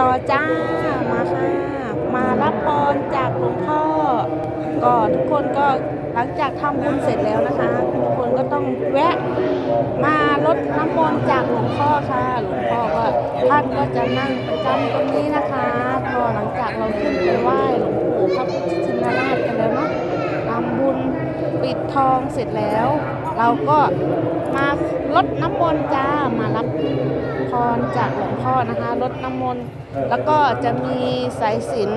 ต่อจ้ามาค่ะมารับพรจากหลวงพ่อก็ทุกคนก็หลังจากทำบุญเสร็จแล้วนะคะ ทุกคนก็ต้องแวะมาลดน้ำมนต์จากหลวงพ่อค่ะหลวงพ่อก็ท่านก็จะนั่งประจำตรงนี้นะคะพอหลังจากเราขึ้นไปไหว้หลวงปู่พระพุทธชินราชกันแล้วเนาะทำบุญปิดทองเสร็จแล้ว เราก็มาลดน้ำมนต์จ้ามารับพรจากหลวงพ่อนะคะลดน้ำมนต์แล้วก็จะมีสายสิน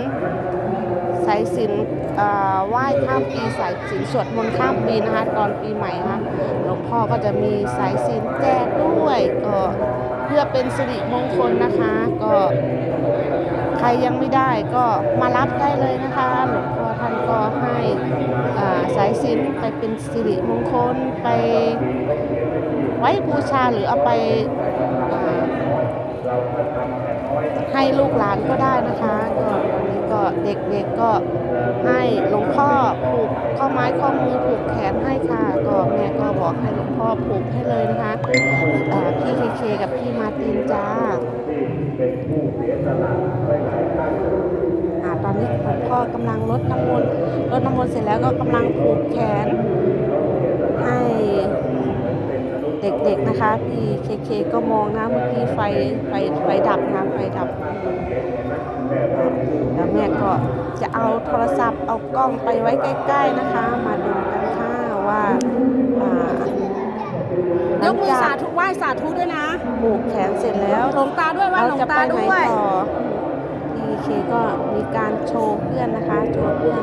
สายสินอ่าไหว้ข้ามปีสายสินสวดมนต์ข้ามปีนะคะตอนปีใหม่นะคะหลวงพ่อก็จะมีสายสินแจกด้วยก็เพื่อเป็นสิริมงคลนะคะ ก็ใครยังไม่ได้ก็มารับได้เลยนะคะหลวง นไปเป็นสิริมงคลไปไว้บูชาหรือเอาไปให้ลูกหลานก็ได้นะคะก็วันนี้ก็เด็กๆก็ให้หลวงพ่อผูกข้อไม้ข้อมือผูกแขนให้ค่ะ ก็แม่ก็บอกให้หลวงพ่อผูกให้เลยนะคะพี่เคเคกับพี่มาตินจ้า อ่าตอนนี้หลวงพ่อกำลังลดน้ำมนต์ลดน้ำมนต์เสร็จแล้วก็กำลังผูกแขนให้เด็กๆนะคะพี่เคเคก็มองนะเมื่อกี้ไฟไฟไฟดับนะไฟดับแล้วแม่ก็จะเอาโทรศัพท์เอากล้องไปไว้ใกล้ ๆนะคะ มาดูกันค่ะว่าอ่ายกมือสาธุไหว้สาธุด้วยนะผูกแขนเสร็จแล้วหลวงตาด้วยไหว้เราหลวงจะไปตาไหนด้วยต่อ พีเคก็มีการโชว์เพื่อนนะคะโชว์เพื่อน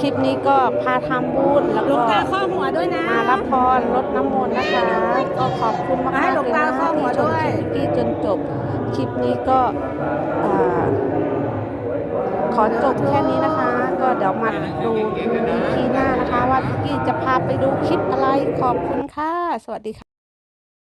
คลิปนี้ก็พาทำบุญแล้วหลวก็งตาข้อหัวด้วยนะมารับพรลดน้ำมนต์นะคะ ก็ขอบคุณมากให้ๆหลเลวยงตานะเข้าคะหัวที่ชมด้วยคลิปนี้จนจบ คลิปนี้ก็อ่าขอจบแค่นี้นะคะ ก็เดี๋ยวมาดูอีพีหน้านะคะ ว่าพิกกี้จะพาไปดูคลิปอะไรขอบคุณค่ะ สวัสดีค่ะ